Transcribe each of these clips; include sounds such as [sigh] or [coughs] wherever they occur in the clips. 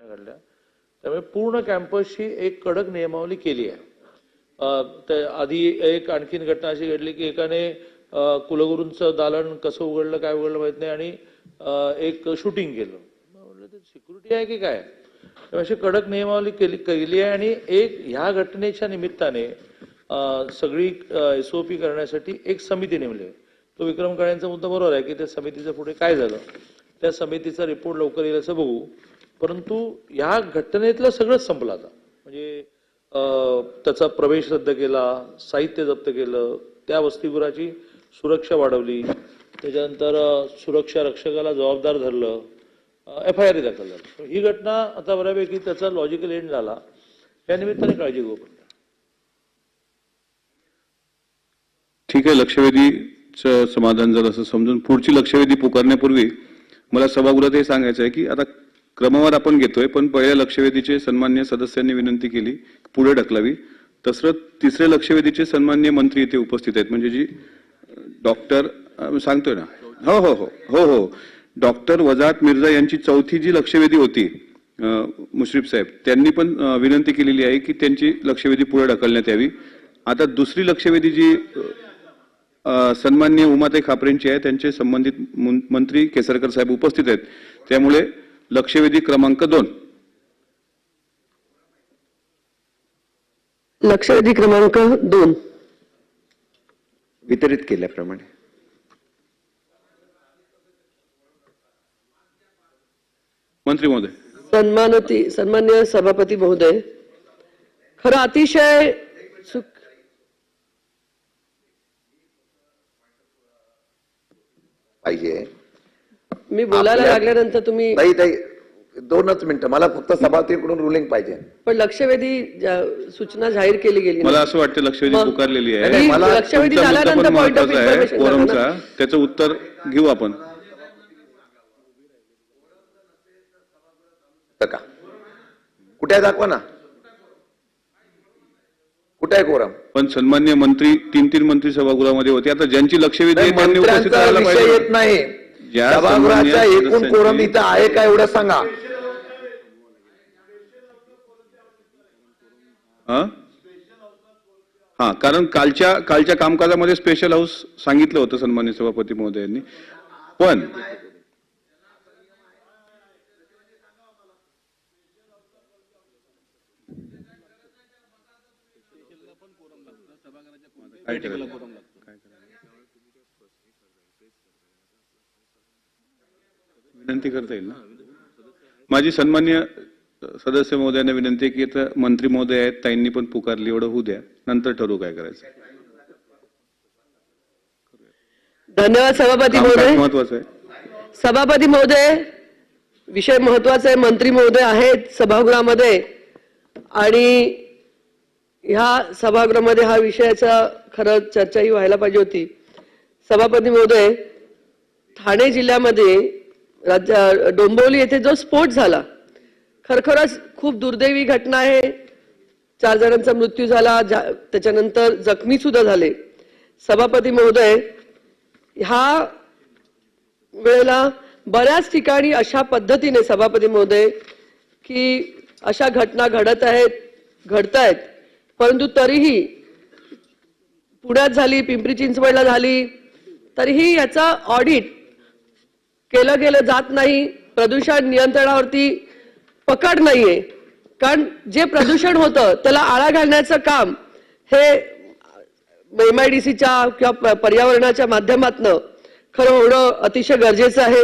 घडल्या त्यामुळे पूर्ण कॅम्पसची एक कडक नियमावली केली आहे. आधी एक आणखीन घटना अशी घडली की एकाने कुलगुरूंचं दालन कसं उघडलं काय उघडलं माहीत नाही आणि एक शूटिंग केलं. म्हटलं ते सिक्युरिटी आहे की काय? अशी कडक नियमावली केली केली आहे आणि एक ह्या घटनेच्या निमित्ताने सगळी एस ओ पी करण्यासाठी एक समिती नेमली. आहे तो विक्रम काळेंचा मुद्दा बरोबर आहे की त्या समितीचं पुढे काय झालं? त्या समितीचा रिपोर्ट लवकर येईल असं बघू. परंतु ह्या घटनेतलं सगळंच संपलं आता. म्हणजे त्याचा प्रवेश रद्द केला साहित्य जप्त केलं त्या वसतिगृहाची सुरक्षा वाढवली त्याच्यानंतर सुरक्षा रक्षकाला जबाबदार धरलं एफ आय आर दाखल झालं. ही घटना आता बऱ्यापैकी त्याचा लॉजिकल एंड झाला. या निमित्ताने काळजी घेऊ आपण. ठीक आहे लक्षवेधीचं समाधान झालं असं समजून पुढची लक्षवेधी पुकारण्यापूर्वी मला सभागृहात हे सांगायचं आहे की आता क्रमवार आपण घेतोय पण पहिल्या लक्षवेधीचे सन्मान्य सदस्यांनी विनंती केली पुढे ढकलावी. तसं तिसऱ्या लक्षवेधीचे सन्मान्य मंत्री इथे उपस्थित आहेत. म्हणजे जी डॉक्टर सांगतोय ना. हो हो हो हो हो. डॉक्टर वजात मिर्झा यांची चौथी जी लक्षवेधी होती मुश्रीफ साहेब त्यांनी पण विनंती केलेली आहे की त्यांची लक्षवेधी पुढे ढकलण्यात यावी. आता दुसरी लक्षवेधी जी सन्मान्य उमाताई खापरेंची आहे त्यांचे संबंधित मंत्री केसरकर साहेब उपस्थित आहेत. त्यामुळे लक्षवेधी क्रमांक दोन. लक्षवेधी क्रमांक दोन. वितरित केल्याप्रमाणे. मंत्री महोदय. सन्मानती सन्मान्य सभापती महोदय खरं अतिशय सुख पाहिजे. मी बोलायला लागल्यानंतर तुम्ही ताई ताई दोनच मिनिटं. मला फक्त सभापतीकडून रुलिंग पाहिजे. पण लक्षवेधी सूचना जाहीर केली गेली मला नाही. असं वाटतं लक्षवेधी पुकारलेली नाही, आहे. नाही, मला लक्षवेधी झाल्यानंतर पॉईंट ऑफ फोरमचा त्याचं उत्तर घेऊ आपण. का? कुठे आहे? दाखवा ना. कुठे आहे कोरम पण सन्मान्य मंत्री तीन तीन मंत्री सभागृहामध्ये होते. आता ज्यांची लक्षवेधी येत नाही. सभागृहाचा सन्माननीय एकूण कोरम इथं आहे का एवढं सांगा. हा? हा कारण कालच्या कालच्या कामकाजामध्ये स्पेशल हाऊस सांगितलं होतं सन्मान्य सभापती महोदयांनी पण? काय विनंती करता येईल ना? माझी सन्मान्य सदस्य महोदयांना विनंती की आता मंत्री महोदय आहेत ताईंनी पण पुकारली एवढं होऊ द्या. नंतर ठरवू काय करायचं. धन्यवाद सभापती महोदय. महत्वाचं आहे. सभापती महोदय विषय महत्त्वाचा आहे. मंत्री महोदय आहेत सभागृहामध्ये. आणि ह्या सभागृहामध्ये हा विषयाचा खरं चर्चाही व्हायला पाहिजे होती. सभापती महोदय ठाणे जिल्ह्यामध्ये राज्य डोंबिवली येथे जो स्फोट झाला खरखरच खूप दुर्दैवी घटना आहे. चार जणांचा मृत्यू झाला त्याच्यानंतर जखमी सुद्धा झाले. सभापती महोदय ह्या वेळेला बऱ्याच ठिकाणी अशा पद्धतीने सभापती महोदय की अशा घटना घडत आहेत घडतायत. परंतु तरीही पुण्यात झाली पिंपरी चिंचवडला झाली तरीही याचा ऑडिट केलं गेलं जात नाही प्रदूषण नियंत्रणावरती पकड नाहीये. कारण जे प्रदूषण होतं त्याला आळा घालण्याचं काम हे एम आय डी सीच्या किंवा पर्यावरणाच्या माध्यमातनं खरं होणं अतिशय गरजेचं आहे.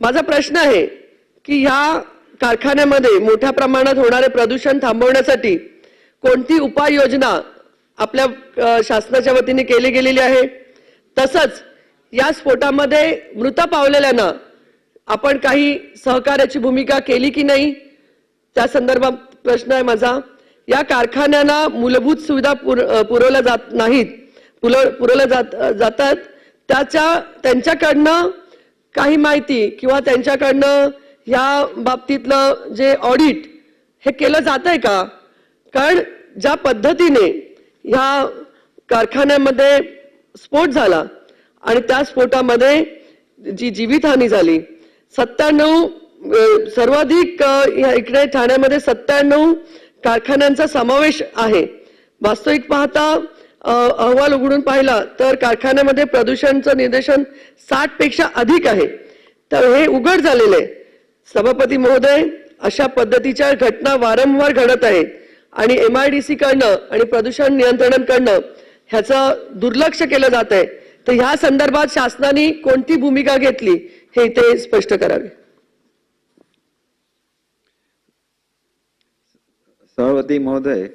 माझा प्रश्न आहे की ह्या कारखान्यामध्ये मोठ्या प्रमाणात होणारे प्रदूषण थांबवण्यासाठी कोणती उपाययोजना आपल्या शासनाच्या वतीने केली गेलेली आहे? तसंच या स्फोटामध्ये मृत पावलेल्यांना आपण काही सहकार्याची भूमिका केली की नाही त्या संदर्भात प्रश्न आहे माझा. या कारखान्यांना मूलभूत सुविधा पुर- पुरवल्या जात नाहीत पुरव- पुरवल्या जात जातात. त्याच्या त्यांच्याकडनं काही माहिती किंवा त्यांच्याकडनं या बाबतीतलं जे ऑडिट हे केलं जात आहे का? कारण ज्या पद्धतीने ह्या कारखान्यामध्ये स्फोट झाला आणि त्या स्फोटामध्ये जी जीवितहानी झाली सत्त्याण्णव सर्वाधिक या इकडे ठाण्यामध्ये सत्त्याण्णव कारखान्यांचा समावेश आहे. वास्तविक पाहता अहवाल उघडून पाहिला तर कारखान्यामध्ये प्रदूषणचं निर्देशन साठपेक्षा अधिक आहे. तर हे उघड झालेलं. आहे सभापती महोदय अशा पद्धतीच्या घटना वारंवार घडत आहेत आणि एमआयडीसी कडनं आणि प्रदूषण नियंत्रणांकडनं ह्याचं दुर्लक्ष केलं जात आहे तर ह्या संदर्भात शासनाने कोणती भूमिका घेतली हे इथे स्पष्ट करावे. सभापती महोदय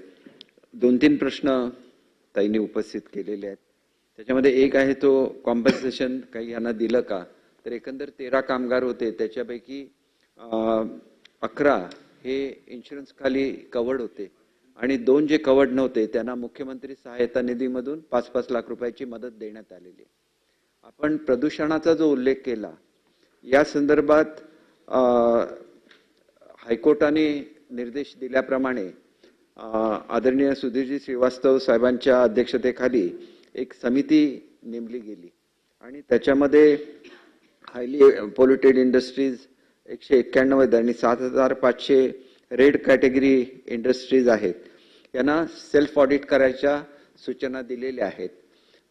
दोन तीन प्रश्न ताईंनी उपस्थित केलेले आहेत. त्याच्यामध्ये एक आहे तो कॉम्पन्सेशन काही यांना दिलं का? तर एकंदर तेरा कामगार होते त्याच्यापैकी अकरा हे इन्शुरन्स खाली कवर्ड होते. आणि दोन जे कवर्ड नव्हते त्यांना मुख्यमंत्री सहायता निधीमधून पाच पाच लाख रुपयाची मदत देण्यात आलेली. आपण प्रदूषणाचा जो उल्लेख केला या संदर्भात हायकोर्टाने निर्देश दिल्याप्रमाणे आदरणीय सुधीरजी श्रीवास्तव साहेबांच्या अध्यक्षतेखाली एक समिती नेमली गेली. आणि त्याच्यामध्ये हायली पोल्युटेड इंडस्ट्रीज एकशे एक्क्याण्णव आहेत आणि सात हजार पाचशे रेड कॅटेगरी इंडस्ट्रीज आहेत. यांना सेल्फ ऑडिट करायच्या सूचना दिलेल्या आहेत.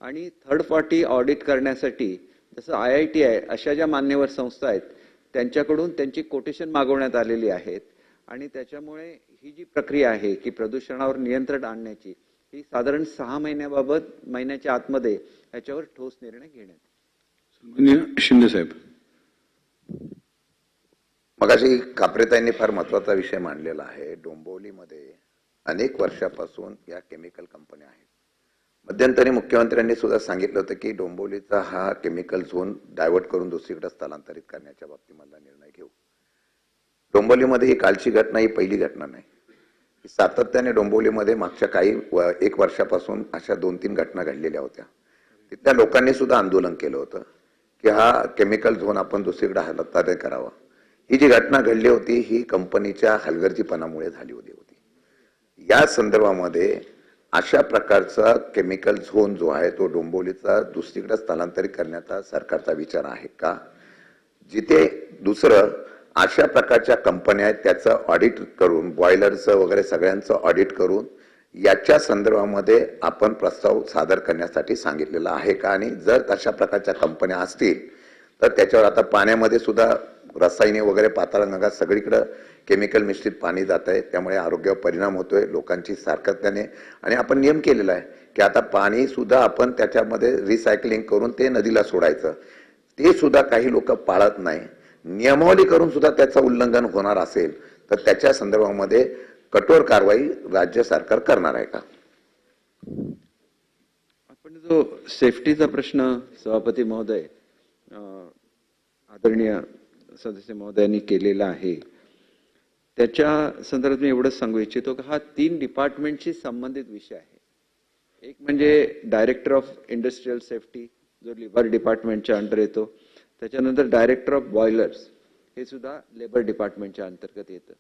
आणि थर्ड पार्टी ऑडिट करण्यासाठी जसं आय आय टी आय अशा ज्या मान्यवर संस्था आहेत त्यांच्याकडून त्यांची कोटेशन मागवण्यात आलेली आहेत. आणि त्याच्यामुळे ही जी प्रक्रिया आहे की प्रदूषणावर नियंत्रण आणण्याची ही साधारण सहा महिन्याबाबत महिन्याच्या आतमध्ये याच्यावर ठोस निर्णय घेण्यात शिंदे साहेब. मगाशी कापरेताईंनी फार महत्त्वाचा विषय मांडलेला आहे. डोंबिवलीमध्ये अनेक वर्षापासून या केमिकल कंपन्या आहेत. मध्यंतरी मुख्यमंत्र्यांनी सुद्धा सांगितलं होतं की डोंबिवलीचा हा केमिकल झोन डायव्हर्ट करून दुसरीकडे स्थलांतरित करण्याच्या बाबतीमधला निर्णय घेऊ. डोंबिवलीमध्ये ही कालची घटना ही पहिली घटना नाही. सातत्याने डोंबिवलीमध्ये मागच्या काही एक वर्षापासून अशा दोन तीन घटना घडलेल्या होत्या. तिथल्या लोकांनी सुद्धा आंदोलन केलं होतं की हा केमिकल झोन आपण दुसरीकडे हलताने करावा. ही जी घटना घडली होती ही कंपनीच्या हलगर्जीपणामुळे झाली होती होती. या संदर्भामध्ये अशा प्रकारचा केमिकल झोन जो आहे तो डोंबोलीचा दुसरीकडे स्थलांतरित करण्याचा सरकारचा विचार आहे का? जिथे दुसरं अशा प्रकारच्या कंपन्या आहेत त्याचं ऑडिट करून बॉयलरचं वगैरे सगळ्यांचं ऑडिट करून याच्या संदर्भामध्ये आपण प्रस्ताव सादर करण्यासाठी सांगितलेला आहे का? आणि जर तशा प्रकारच्या कंपन्या असतील तर त्याच्यावर आता पाण्यामध्ये सुद्धा रसायने वगैरे पाताळगंगा सगळीकडं केमिकल मिश्रित पाणी जात आहे. त्यामुळे आरोग्यावर परिणाम होतोय लोकांची सारखत्याने. आणि आपण नियम केलेला आहे की आता पाणी सुद्धा आपण त्याच्यामध्ये रिसायकलिंग करून ते नदीला सोडायचं. ते सुद्धा काही लोक पाळत नाही. नियमावली करून सुद्धा त्याचं उल्लंघन होणार असेल तर त्याच्या संदर्भामध्ये कठोर कारवाई राज्य सरकार करणार आहे का? आपण जो सेफ्टीचा प्रश्न सभापती महोदय अं, आदरणीय सदस्य महोदयांनी केलेला आहे. त्याच्या संदर्भात मी एवढंच सांगू इच्छितो की हा तीन डिपार्टमेंटशी संबंधित विषय आहे. एक म्हणजे डायरेक्टर ऑफ इंडस्ट्रीयल सेफ्टी जो लेबर डिपार्टमेंटच्या अंडर येतो. त्याच्यानंतर डायरेक्टर ऑफ बॉयलर्स हे सुद्धा लेबर डिपार्टमेंटच्या अंतर्गत येतं.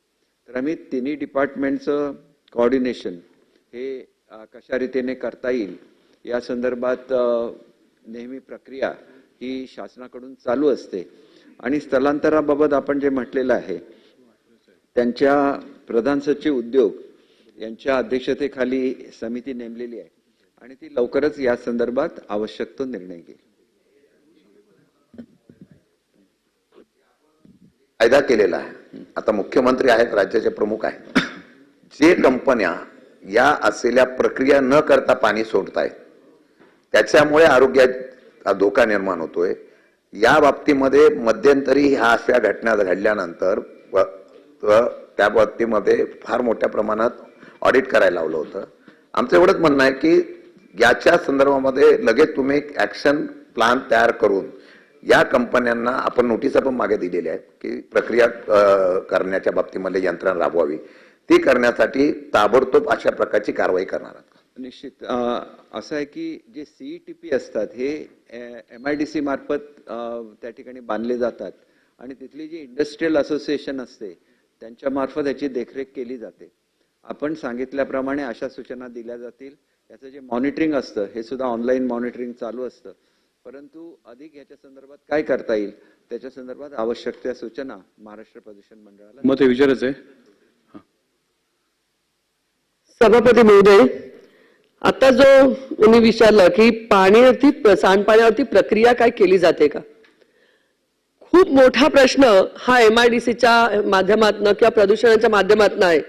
तर आम्ही तिन्ही डिपार्टमेंटचं कॉर्डिनेशन हे कशा रीतीने करता येईल या संदर्भात नेहमी प्रक्रिया ही शासनाकडून चालू असते. आणि स्थलांतराबाबत आपण जे म्हटलेलं आहे त्यांच्या प्रधान सचिव उद्योग यांच्या अध्यक्षतेखाली समिती नेमलेली आहे आणि ती लवकरच या संदर्भात आवश्यक तो निर्णय घेईल. कायदा केलेला आहे. आता मुख्यमंत्री आहेत राज्याचे प्रमुख आहेत. जे कंपन्या या असलेल्या प्रक्रिया न करता पाणी सोडतायत त्याच्यामुळे आरोग्यात धोका निर्माण होतोय. या बाबतीमध्ये मध्यंतरी ह्या अशा घटना घडल्यानंतर व- त्या बाबतीमध्ये फार मोठ्या प्रमाणात ऑडिट करायला लावलं होतं. आमचं एवढंच म्हणणं आहे की याच्या संदर्भामध्ये लगेच तुम्ही एक ऍक्शन प्लान तयार करून या कंपन्यांना आपण नोटिसा पण मागे दिलेल्या आहेत की प्रक्रिया करण्याच्या बाबतीमध्ये यंत्रणा राबवावी. ती करण्यासाठी ताबडतोब अशा प्रकारची कारवाई करणार आहात. निश्चित. असं आहे की जे सीईटीपी असतात हे एम आय डी सी मार्फत त्या ठिकाणी बांधले जातात आणि तिथली जी इंडस्ट्रीयल असोसिएशन असते त्यांच्या मार्फत याची देखरेख केली जाते. आपण सांगितल्याप्रमाणे अशा सूचना दिल्या जातील. याचं जे मॉनिटरिंग असतं हे सुद्धा ऑनलाईन मॉनिटरिंग चालू असतं. परंतु अधिक याच्या संदर्भात काय करता येईल त्याच्या संदर्भात आवश्यक त्या सूचना महाराष्ट्र प्रदूषण मंडळाला मत हे विचारायचं आहे सभापती महोदय आता जो मी विचारलं की पाण्यावरती सांडपाण्यावरती प्रक्रिया काय केली जाते का? खूप मोठा प्रश्न हा एमआयडीसीच्या माध्यमातनं किंवा प्रदूषणाच्या माध्यमातनं आहे.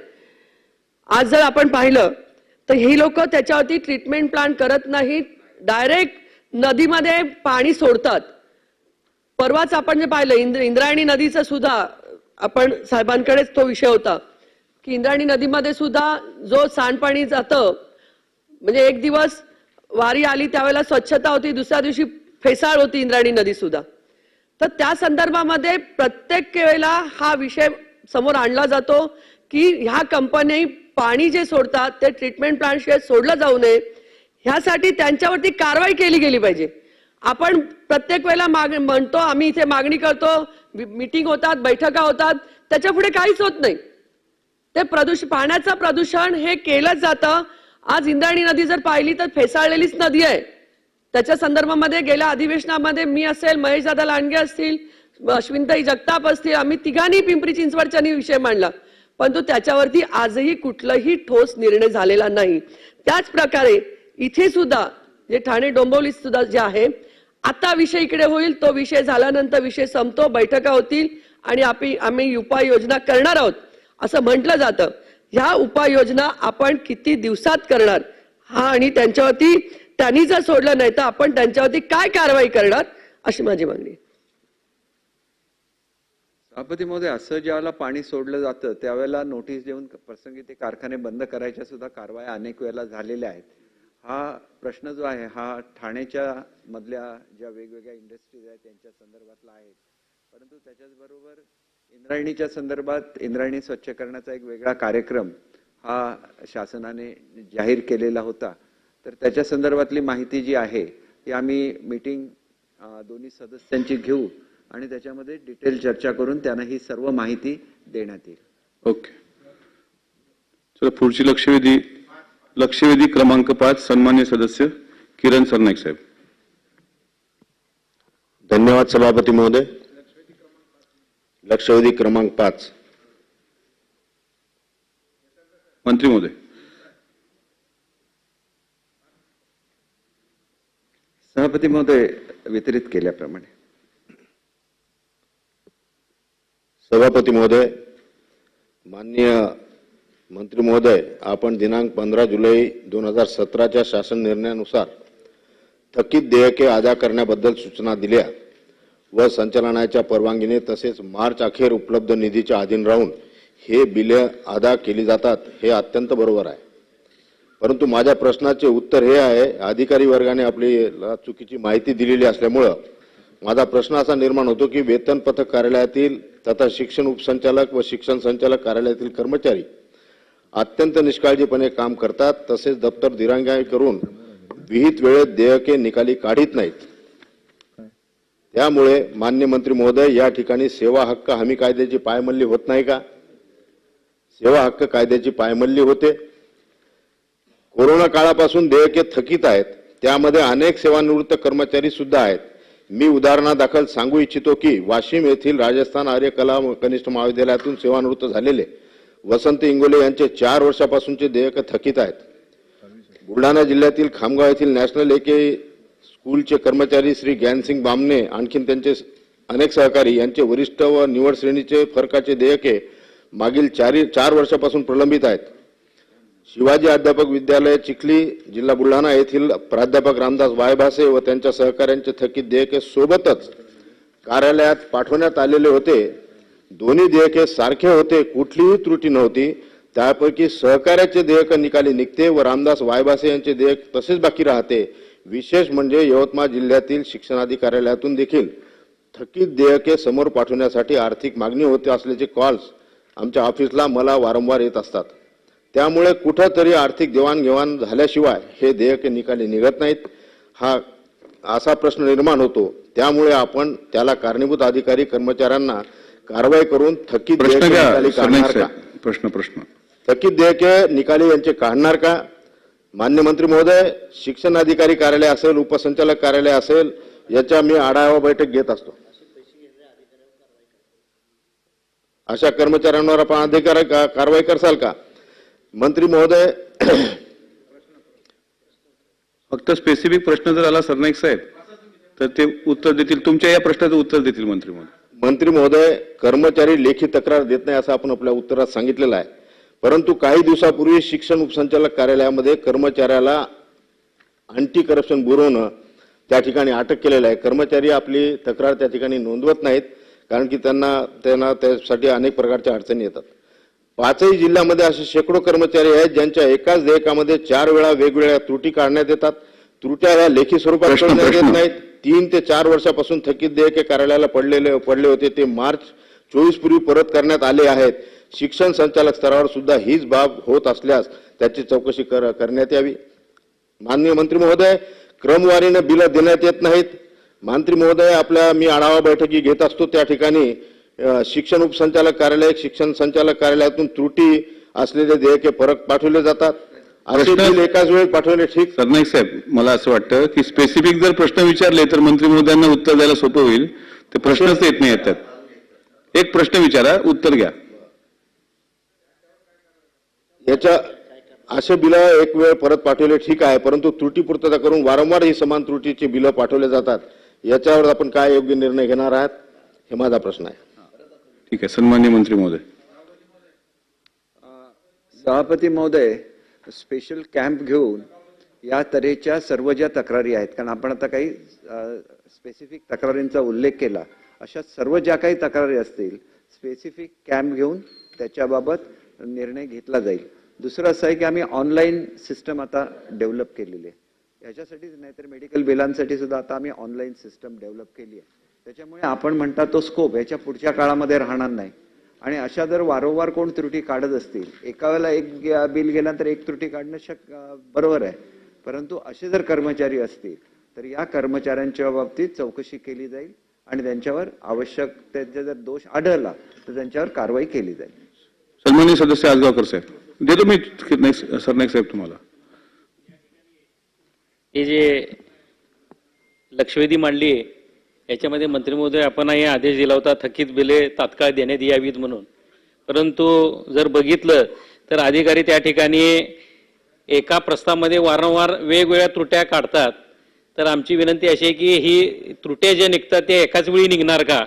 आज जर आपण पाहिलं तर ही लोक त्याच्यावरती ट्रीटमेंट प्लांट करत नाहीत. डायरेक्ट नदीमध्ये पाणी सोडतात. परवाच आपण जे पाहिलं इंद्र इंद्रायणी नदीचं सुद्धा आपण साहेबांकडेच तो विषय होता. की इंद्रायणी नदीमध्ये सुद्धा जो सांडपाणी जातं म्हणजे एक दिवस वारी आली त्यावेळेला स्वच्छता होती दुसऱ्या दिवशी फेसाळ होती इंद्रायणी नदी सुद्धा. तर त्या संदर्भामध्ये प्रत्येक वेळेला हा विषय समोर आणला जातो की ह्या कंपनी पाणी जे सोडतात ते ट्रीटमेंट प्लांटशिवाय सोडलं जाऊ नये ह्यासाठी त्यांच्यावरती कारवाई केली गेली पाहिजे. आपण प्रत्येक वेळेला माग म्हणतो आम्ही इथे मागणी करतो मिटिंग होतात बैठका होतात त्याच्या पुढे काहीच होत नाही. ते प्रदूषण पाण्याचं प्रदूषण हे केलंच जातं आज इंद्रायणी नदी जर पाहिली तर फेसाळलेलीच नदी आहे. त्याच्या संदर्भामध्ये गेल्या अधिवेशनामध्ये मी असेल महेश दादा लांडगे असतील अश्विनताई जगताप असतील आम्ही तिघांनी पिंपरी चिंचवडच्या विषय मांडला. परंतु त्याच्यावरती आजही कुठलाही ठोस निर्णय झालेला नाही. त्याच प्रकारे इथे सुद्धा जे ठाणे डोंबवली सुद्धा जे आहे आता विषय इकडे होईल तो विषय झाल्यानंतर विषय संपतो बैठका होतील आणि आपली आम्ही उपाययोजना करणार आहोत असं म्हटलं जातं. ह्या उपाययोजना आपण किती दिवसात करणार? हा आणि त्यांच्यावरती त्यांनी जर सोडलं नाही तर आपण त्यांच्यावरती काय कारवाई करणार? अशी माझी मागणी सभापती महोदय असं ज्यावेळेला पाणी सोडलं जातं त्यावेळेला नोटीस देऊन प्रसंगी ते कारखाने बंद करायच्या सुद्धा कारवाया अनेक वेळेला झालेल्या आहेत. हा प्रश्न जो आहे हा ठाण्याच्या मधल्या ज्या वेगवेगळ्या इंडस्ट्रीज आहेत त्यांच्या संदर्भातला आहे. परंतु त्याच्याच बरोबर इंद्रायणीच्या संदर्भात इंद्रायणी स्वच्छ करण्याचा एक वेगळा कार्यक्रम हा शासनाने जाहीर केलेला होता. तर त्याच्या संदर्भातली माहिती जी आहे ती आम्ही मीटिंग दोन्ही सदस्यांची घेऊ आणि त्याच्यामध्ये डिटेल चर्चा करून त्यांना ही सर्व माहिती देण्यात येईल. ओके. चला पुढची लक्षवेधी लक्षवेधी क्रमांक पाच सन्मान्य सदस्य किरण सरनाईक साहेब. धन्यवाद सभापती महोदय. लक्षवेधी क्रमांक पाच. मंत्री महोदय. सभापती महोदय वितरित केल्याप्रमाणे. सभापती महोदय माननीय मंत्री महोदय आपण दिनांक पंधरा जुलै दोन हजार सतराच्या शासन निर्णयानुसार थकीत देयके अदा करण्याबद्दल सूचना दिल्या. व संचालनाच्या परवानगीने तसेच मार्च अखेर उपलब्ध निधीच्या अधीन राहून हे बिले अदा केली जातात हे अत्यंत बरोबर आहे. परंतु माझ्या प्रश्नाचे उत्तर हे आहे अधिकारी वर्गाने आपली ला चुकीची माहिती दिलेली असल्यामुळं माझा प्रश्न असा निर्माण होतो की वेतन पथक कार्यालयातील तथा शिक्षण उपसंचालक व शिक्षण संचालक कार्यालयातील कर्मचारी अत्यंत निष्काळजीपणे काम करतात तसेच दप्तर दिरांगाई करून विहित वेळेत देयके निकाली काढीत नाहीत. त्यामुळे मान्य मंत्री महोदय या ठिकाणी सेवा हक्क हमी कायद्याची पायमल्ली होत नाही का? सेवा हक्क कायद्याची पायमल्ली होते. कोरोना काळापासून देयके थकीत आहेत. त्यामध्ये अनेक सेवानिवृत्त कर्मचारी सुद्धा आहेत. मी उदाहरणादाखल सांगू इच्छितो की वाशिम येथील राजस्थान आर्य कला कनिष्ठ महाविद्यालयातून सेवानिवृत्त झालेले वसंत इंगोले यांचे चार वर्षापासूनचे देयक थकीत आहेत. बुलढाणा जिल्ह्यातील खामगाव येथील नॅशनल एके स्कूलचे कर्मचारी श्री ज्ञानसिंग बामणे आणखीन त्यांचे अनेक सहकारी यांचे वरिष्ठ व निवड श्रेणीचे फरकाचे देयके मागील चारी चार वर्षापासून प्रलंबित आहेत. शिवाजी अध्यापक विद्यालय चिखली जिल्हा बुलढाणा येथील प्राध्यापक रामदास वायभासे व त्यांच्या सहकाऱ्यांचे थकीत देयके सोबतच कार्यालयात पाठवण्यात आलेले होते. दोन्ही देयके सारखे होते कुठलीही त्रुटी नव्हती. त्यापैकी सहकार्याचे देयक निकाली निघते व रामदास वायभासे यांचे देयक तसेच बाकी राहते. विशेष म्हणजे यवतमाळ जिल्ह्यातील शिक्षणाधिकाऱ्यालयातून देखील थकीत देयके समोर पाठवण्यासाठी आर्थिक मागणी होते असल्याचे कॉल्स आमच्या ऑफिसला मला वारंवार येत असतात. त्यामुळे कुठंतरी आर्थिक देवाणघेवाण झाल्याशिवाय हे देयके निकाली निघत नाहीत. हा असा प्रश्न निर्माण होतो. त्यामुळे आपण त्याला कारणीभूत अधिकारी कर्मचाऱ्यांना कारवाई करून थकीत देयके निकाली काढणार का? प्रश्न प्रश्न. थकीत देयके निकाली यांचे काढणार का? मान्य मंत्री महोदय शिक्षण अधिकारी कार्यालय असेल उपसंचालक कार्यालय असेल याच्या मी आढावा बैठक घेत असतो. अशा कर्मचाऱ्यांवर आपण अधिकार का- कारवाई करसाल का? मंत्री महोदय [clears throat] फक्त स्पेसिफिक प्रश्न जर आला सरनाईक साहेब तर ते उत्तर देतील. तुमच्या या प्रश्नाचं उत्तर देतील मंत्री महोदय. मंत्री महोदय कर्मचारी लेखी तक्रार देत नाही असं आपण आपल्या उत्तरात सांगितलेलं आहे. परंतु काही दिवसापूर्वी शिक्षण उपसंचालक कार्यालयामध्ये कर्मचाऱ्याला अँटी करप्शन ब्युरोनं त्या ठिकाणी अटक केलेलं आहे. कर्मचारी आपली तक्रार त्या ठिकाणी नोंदवत नाहीत कारण की त्यांना त्यांना त्यासाठी अनेक प्रकारच्या अडचणी येतात. पाचही जिल्ह्यामध्ये असे शेकडो कर्मचारी आहेत ज्यांच्या एकाच देयकामध्ये चार वेळा वेगवेगळ्या त्रुटी काढण्यात येतात. त्रुट्या ह्या लेखी स्वरूपात कळवण्यात येत. नाहीत. तीन ते चार वर्षापासून थकीत देयके कार्यालयाला पडलेले पडले होते ते मार्च चोवीस पूर्वी परत करण्यात आले आहेत. शिक्षण संचालक स्तरावर सुद्धा हीच बाब होत असल्यास त्याची चौकशी कर- करण्यात यावी. माननीय मंत्री महोदय क्रमवारीने बिलं देण्यात येत नाहीत. मंत्री महोदय आपल्या मी आढावा बैठकी घेत असतो त्या ठिकाणी शिक्षण उपसंचालक कार्यालय शिक्षण संचालक कार्यालयातून त्रुटी असलेले देयके परत पाठवले जातात. एकाच वेळी पाठवले ठीक? सरनाईक साहेब मला असं वाटतं की स्पेसिफिक जर प्रश्न विचारले तर मंत्री महोदयांना उत्तर द्यायला सोपं होईल. ते प्रश्नच येत नाही येतात. एक प्रश्न विचारा उत्तर घ्या. याच्या असे बिलं एक वेळ परत पाठवले ठीक आहे. परंतु त्रुटी पूर्तता करून वारंवार ही समान त्रुटीची बिलं पाठवले जातात. याच्यावर आपण काय योग्य निर्णय घेणार आहात हे माझा प्रश्न आहे. ठीक आहे. सन्मान्य मंत्री महोदय. सभापती महोदय स्पेशल कॅम्प घेऊन या तऱ्हेच्या सर्व ज्या तक्रारी आहेत कारण आपण आता काही स्पेसिफिक तक्रारींचा उल्लेख केला अशा सर्व ज्या काही तक्रारी असतील स्पेसिफिक कॅम्प घेऊन त्याच्याबाबत निर्णय घेतला जाईल. दुसरं असं आहे की आम्ही ऑनलाईन सिस्टम आता डेव्हलप केलेली आहे. ह्याच्यासाठीच नाही तर मेडिकल बिलांसाठी सुद्धा आता आम्ही ऑनलाईन सिस्टम डेव्हलप केली आहे. त्याच्यामुळे आपण म्हणता तो स्कोप याच्या पुढच्या काळामध्ये राहणार नाही. आणि अशा जर वारंवार कोण त्रुटी काढत असतील एका वेळेला एक बिल गेल्यानंतर एक त्रुटी काढणं शक बरोबर आहे. परंतु असे जर कर्मचारी असतील तर या कर्मचाऱ्यांच्या बाबतीत चौकशी केली जाईल आणि त्यांच्यावर आवश्यक त्यांचा जर दोष आढळला तर त्यांच्यावर कारवाई केली जाईल. सन्माननीय सदस्य आजगावकर साहेब. देतो मी नाईक- सरनाईक साहेब तुम्हाला. हे जे लक्षवेधी मांडली आहे याच्यामध्ये मंत्री महोदय आपण हे आदेश दिला होता थकीत बिले तात्काळ देण्यात यावीत म्हणून. परंतु जर बघितलं तर अधिकारी त्या ठिकाणी एका प्रस्तावामध्ये वारंवार वेगवेगळ्या त्रुट्या काढतात. तर आमची विनंती अशी आहे की ही त्रुट्या ज्या निघतात त्या एकाच वेळी निघणार का?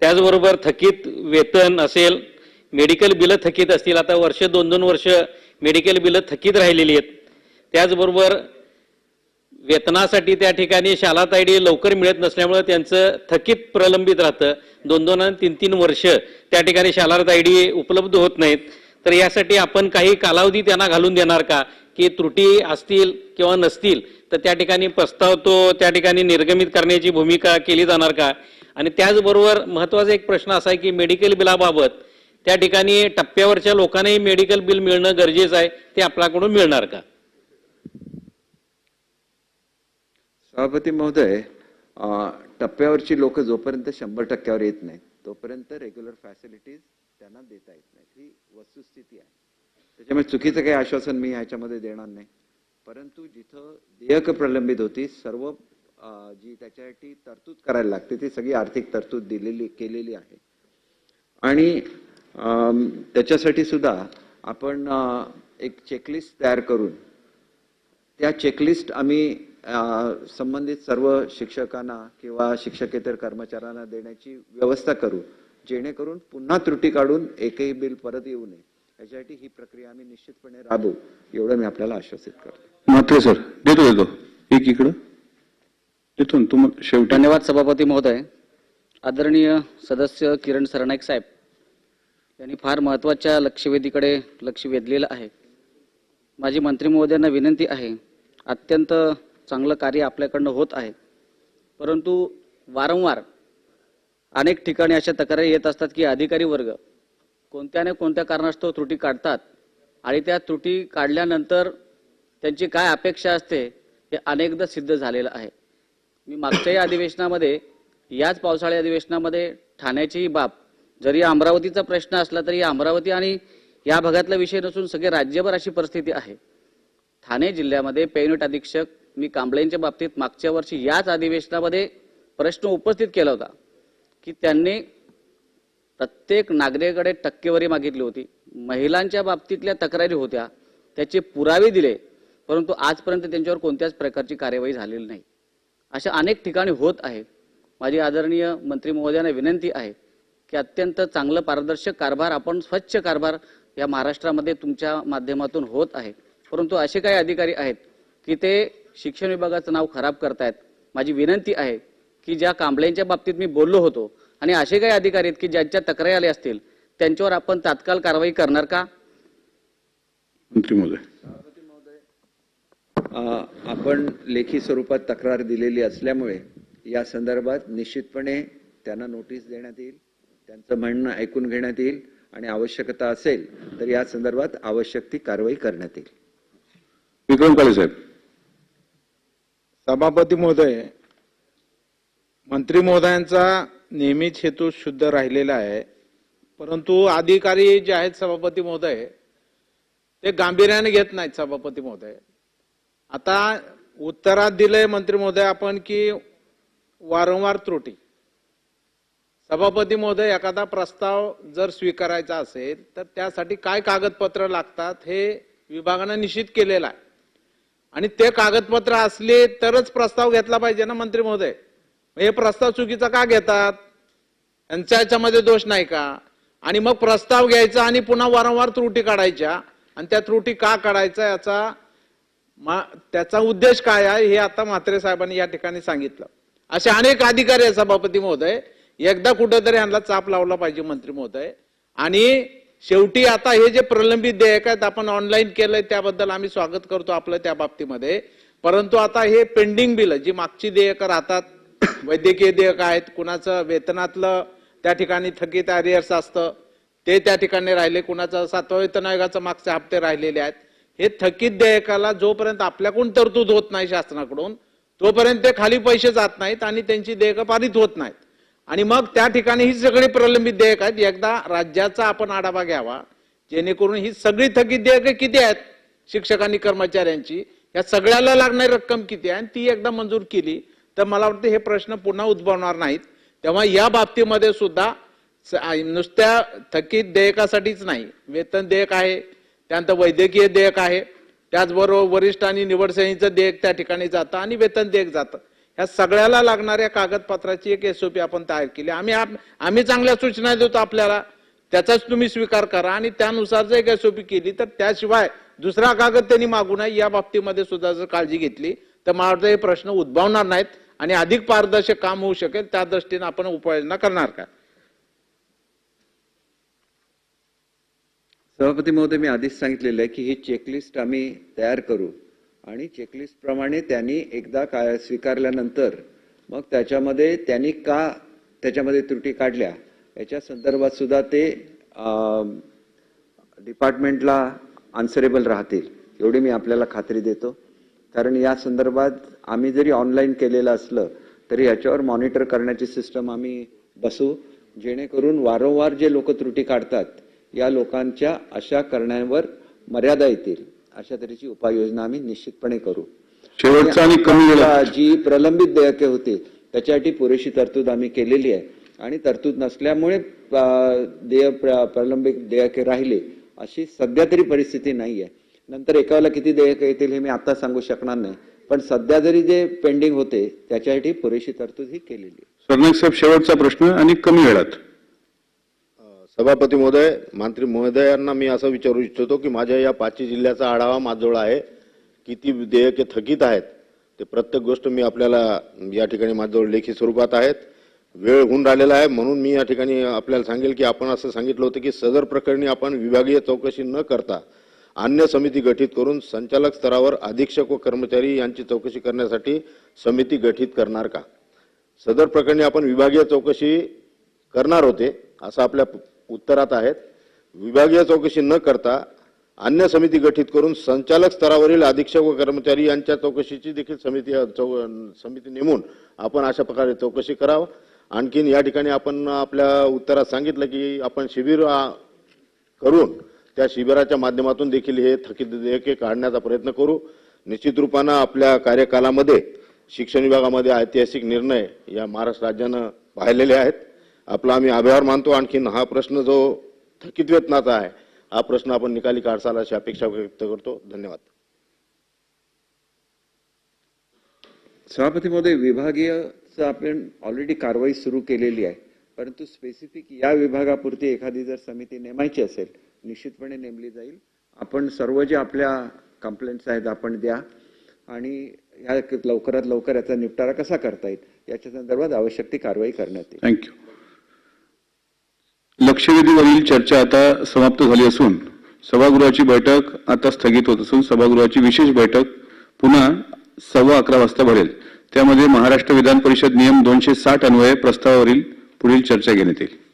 त्याचबरोबर थकीत वेतन असेल मेडिकल बिलं थकीत असतील. आता वर्ष दोन दोन वर्ष मेडिकल बिलं थकीत राहिलेली आहेत. त्याचबरोबर वेतनासाठी त्या ठिकाणी शाला तायडी लवकर मिळत नसल्यामुळे त्यांचं थकीत प्रलंबित राहतं. दोन दोन आणि तीन तीन वर्ष त्या ठिकाणी शाला तायडी उपलब्ध होत नाहीत. तर यासाठी आपण काही कालावधी त्यांना घालून देणार का? की त्रुटी असतील किंवा नसतील तर त्या ठिकाणी प्रस्ताव तो त्या ठिकाणी निर्गमित करण्याची भूमिका केली जाणार का? आणि त्याचबरोबर महत्त्वाचा एक प्रश्न असा आहे की मेडिकल बिलाबाबत त्या ठिकाणी टप्प्यावरच्या लोकांनाही मेडिकल बिल मिळणं गरजेचं आहे. ते आपल्याकडून मिळणार का? सभापती महोदय टप्प्यावरची लोक जोपर्यंत शंभर टक्क्यावर येत नाहीत तोपर्यंत रेग्युलर फॅसिलिटीज त्यांना देता येत नाहीत. ही वस्तुस्थिती आहे. त्याच्यामुळे चुकीचं काही आश्वासन मी ह्याच्यामध्ये देणार नाही. परंतु जिथं देयक प्रलंबित होती सर्व जी त्याच्यासाठी तरतूद करायला लागते ती सगळी आर्थिक तरतूद दिलेली केलेली आहे. आणि त्याच्यासाठी सुद्धा आपण एक चेकलिस्ट तयार करून त्या चेकलिस्ट आम्ही संबंधित सर्व शिक्षकांना किंवा शिक्षकेतर कर्मचाऱ्यांना देण्याची व्यवस्था करू जेणेकरून पुन्हा त्रुटी काढून एकही बिल परत येऊ नये. याच्यासाठी ही प्रक्रिया आम्ही निश्चितपणे राबवू एवढं मी आपल्याला आश्वासित करतो. मात्र सर देतो देतो. एक इकडं. देतो ना तुम शेवटी धन्यवाद सभापती महोदय. आदरणीय सदस्य किरण सरनाईक साहेब. यांनी फार महत्त्वाच्या लक्षवेधीकडे लक्ष वेधलेलं आहे. माझी मंत्री महोदयांना विनंती आहे अत्यंत चांगलं कार्य आपल्याकडनं होत आहे. परंतु वारंवार अनेक ठिकाणी अशा तक्रारी येत असतात की अधिकारी वर्ग कोणत्या ना कोणत्या कारणास्तव त्रुटी काढतात आणि त्या त्रुटी काढल्यानंतर त्यांची काय अपेक्षा असते हे अनेकदा सिद्ध झालेलं आहे. मी मागच्याही अधिवेशनामध्ये याच पावसाळी अधिवेशनामध्ये ठाण्याची ही बाब जरी अमरावतीचा प्रश्न असला तरी अमरावती आणि या भागातला विषय नसून सगळे राज्यभर अशी परिस्थिती आहे. ठाणे जिल्ह्यामध्ये पेनट अधीक्षक मी कांबळेंच्या बाबतीत मागच्या वर्षी याच अधिवेशनामध्ये प्रश्न उपस्थित केला होता की त्यांनी प्रत्येक नागरिकाकडे टक्केवारी मागितली होती. महिलांच्या बाबतीतल्या तक्रारी होत्या. त्याचे पुरावे दिले. परंतु आजपर्यंत त्यांच्यावर कोणत्याच प्रकारची कार्यवाही झालेली नाही. अशा अनेक ठिकाणी होत आहे. माझी आदरणीय मंत्री महोदयांना विनंती आहे. की अत्यंत चांगलं पारदर्शक कारभार आपण स्वच्छ कारभार या महाराष्ट्रामध्ये तुमच्या माध्यमातून होत आहे. परंतु असे काही अधिकारी आहेत की ते शिक्षण विभागाचं नाव खराब करतायत. माझी विनंती आहे की ज्या कांबळेंच्या बाबतीत मी बोललो होतो आणि असे काही अधिकारी आहेत की ज्यांच्या तक्रारी आल्या असतील त्यांच्यावर आपण तात्काळ कारवाई करणार का? मंत्री महोदय. अ, आपण लेखी स्वरूपात तक्रार दिलेली असल्यामुळे या संदर्भात निश्चितपणे त्यांना नोटीस देण्यात येईल. त्यांचं म्हणणं ऐकून घेण्यात येईल आणि आवश्यकता असेल तर या संदर्भात आवश्यक ती कारवाई करण्यात येईल. विक्रम काळे साहेब. सभापती महोदय मंत्री महोदयांचा नेहमीच हेतू शुद्ध राहिलेला आहे. परंतु अधिकारी जे आहेत सभापती महोदय ते गांभीर्याने घेत नाहीत सभापती महोदय. आता उत्तरात दिलंय मंत्री महोदय आपण की वारंवार त्रुटी. सभापती महोदय एखादा प्रस्ताव जर स्वीकारायचा असेल तर त्यासाठी काय कागदपत्र लागतात हे विभागानं निश्चित केलेलं आहे. आणि ते कागदपत्र असले तरच प्रस्ताव घेतला पाहिजे ना मंत्री महोदय? हे प्रस्ताव चुकीचा का घेतात? यांच्या याच्यामध्ये दोष नाही का? आणि मग प्रस्ताव घ्यायचा आणि पुन्हा वारंवार त्रुटी काढायच्या. आणि त्या त्रुटी का काढायचा याचा मा- त्याचा उद्देश काय आहे हे आता म्हात्रे साहेबांनी या ठिकाणी सांगितलं. असे अनेक अधिकारी आहेत सभापती महोदय. एकदा कुठेतरी ह्यांना चाप लावला पाहिजे मंत्री महोदय. आणि शेवटी आता हे जे प्रलंबित देयक आहेत आपण ऑनलाईन केलंय त्याबद्दल आम्ही स्वागत करतो आपलं त्या बाबतीमध्ये. परंतु आता हे पेंडिंग बिल जी मागची देयकं राहतात [coughs] वैद्यकीय देयक आहेत कुणाचं वेतनातलं त्या ठिकाणी थकीत अरियर्स असतं ते त्या ठिकाणी राहिले कुणाचं सातवा वेतन आयोगाचं मागचे हप्ते राहिलेले आहेत. हे थकीत देयकाला जोपर्यंत आपल्याकडून तरतूद होत नाही शासनाकडून तोपर्यंत ते खाली पैसे जात नाहीत आणि त्यांची देयकं पारित होत नाहीत. आणि मग त्या ठिकाणी ही सगळी प्रलंबित देयक आहेत. एकदा राज्याचा आपण आढावा घ्यावा जेणेकरून ही सगळी थकीत देयके किती आहेत? शिक्षकांनी कर्मचाऱ्यांची. या सगळ्याला लागणारी रक्कम किती आहे? आणि ती एकदा मंजूर केली तर मला वाटतं हे प्रश्न पुन्हा उद्भवणार नाहीत. तेव्हा या बाबतीमध्ये सुद्धा स- नुसत्या थकीत देयकासाठीच नाही. वेतन देयक आहे त्यानंतर वैद्यकीय देयक आहे. त्याचबरोबर वरिष्ठ आणि निवड देयक त्या ठिकाणी जातं आणि वेतन देयक जातं. ह्या सगळ्याला लागणाऱ्या कागदपत्राची एक एसओपी आपण तयार केली. आम्ही आम्ही चांगल्या सूचना देतो आपल्याला. त्याचाच तुम्ही स्वीकार करा आणि त्यानुसार जर एक एसओपी केली तर त्याशिवाय दुसरा कागद त्यांनी मागू नये या बाबतीमध्ये सुद्धा जर काळजी घेतली तर माझा हे प्रश्न उद्भवणार नाहीत आणि अधिक पारदर्शक काम होऊ शकेल त्या दृष्टीने आपण उपाययोजना करणार का? सभापती महोदय मी आधीच सांगितलेलं आहे की ही चेकलिस्ट आम्ही तयार करू. आणि चेकलिस्टप्रमाणे त्यांनी एकदा काय स्वीकारल्यानंतर मग त्याच्यामध्ये त्यांनी का त्याच्यामध्ये त्रुटी काढल्या याच्या संदर्भात सुद्धा ते डिपार्टमेंटला आन्सरेबल राहतील. एवढी मी आपल्याला खात्री देतो. कारण या संदर्भात आम्ही जरी ऑनलाईन केलेलं असलं तरी याच्यावर मॉनिटर करण्याची सिस्टम आम्ही बसू. जेणेकरून वारंवार जे लोक त्रुटी काढतात या लोकांच्या अशा करण्यावर मर्यादा येतील. अशा तऱ्हेची उपाययोजना आम्ही निश्चितपणे करू. शेवटचा आणि कमी जी प्रलंबित देयके होती त्याच्यासाठी पुरेशी तरतूद आम्ही केलेली आहे. आणि तरतूद नसल्यामुळे देय प्र- प्रलंबित देयके राहिले अशी सध्या तरी परिस्थिती नाही आहे. नंतर एकाला किती देयके येतील हे मी आता सांगू शकणार नाही. पण सध्या जरी जे पेंडिंग होते त्याच्यासाठी पुरेशी तरतूद ही केलेली आहे. सरनाईक साहेब शेवटचा प्रश्न आणि कमी वेळात. सभापती महोदय मंत्री महोदयांना मी असं विचारू इच्छितो की माझ्या या पाचही जिल्ह्याचा आढावा माझजवळ आहे. किती देयके थकीत आहेत ते प्रत्येक गोष्ट मी आपल्याला या ठिकाणी माझ्याजवळ लेखी स्वरूपात आहेत. वेळ होऊन राहिलेला आहे म्हणून मी या ठिकाणी आपल्याला सांगेल की आपण असं सांगितलं होतं की सदर प्रकरणी आपण विभागीय चौकशी न करता अन्य समिती गठीत करून संचालक स्तरावर अधीक्षक व कर्मचारी यांची चौकशी करण्यासाठी समिती गठीत करणार का? सदर प्रकरणी आपण विभागीय चौकशी करणार होते असं आपल्या उत्तरात आहेत. विभागीय चौकशी न करता अन्य समिती गठीत करून संचालक स्तरावरील अधीक्षक व कर्मचारी यांच्या चौकशीची देखील समिती चौ समिती नेमून आपण अशा प्रकारे चौकशी करावं. आणखीन या ठिकाणी आपण आपल्या उत्तरात सांगितलं की आपण शिबिर करून त्या शिबिराच्या माध्यमातून देखील हे थकीत देयके काढण्याचा प्रयत्न करू. निश्चित रूपानं आपल्या कार्यकालामध्ये शिक्षण विभागामध्ये ऐतिहासिक निर्णय या महाराष्ट्र राज्यानं पाहिलेले आहेत. आपला आम्ही आभार मानतो आणखीन हा प्रश्न जो थकीत वेतनाचा आहे हा प्रश्न आपण निकाली काढसाल अशी अपेक्षा व्यक्त करतो. धन्यवाद. सभापती महोदय विभागीयचं आपण ऑलरेडी कारवाई सुरू केलेली आहे. परंतु स्पेसिफिक या विभागापुरती एखादी जर समिती नेमायची असेल निश्चितपणे नेमली जाईल. आपण सर्व जे आपल्या कंप्लेंट्स आहेत आपण द्या. आणि ह्या लवकरात लवकर याचा निपटारा कसा करता येईल याच्या संदर्भात आवश्यक ती कारवाई करण्यात येईल. थँक्यू लक्षवेधीवरील चर्चा आता समाप्त झाली असून सभागृहाची बैठक आता स्थगित होत असून सभागृहाची विशेष बैठक पुन्हा सव्वा अकरा वाजता भरेल. त्यामध्ये महाराष्ट्र विधान परिषद नियम दोनशे साठ अन्वये प्रस्तावावरील पुढील चर्चा घेण्यात येईल.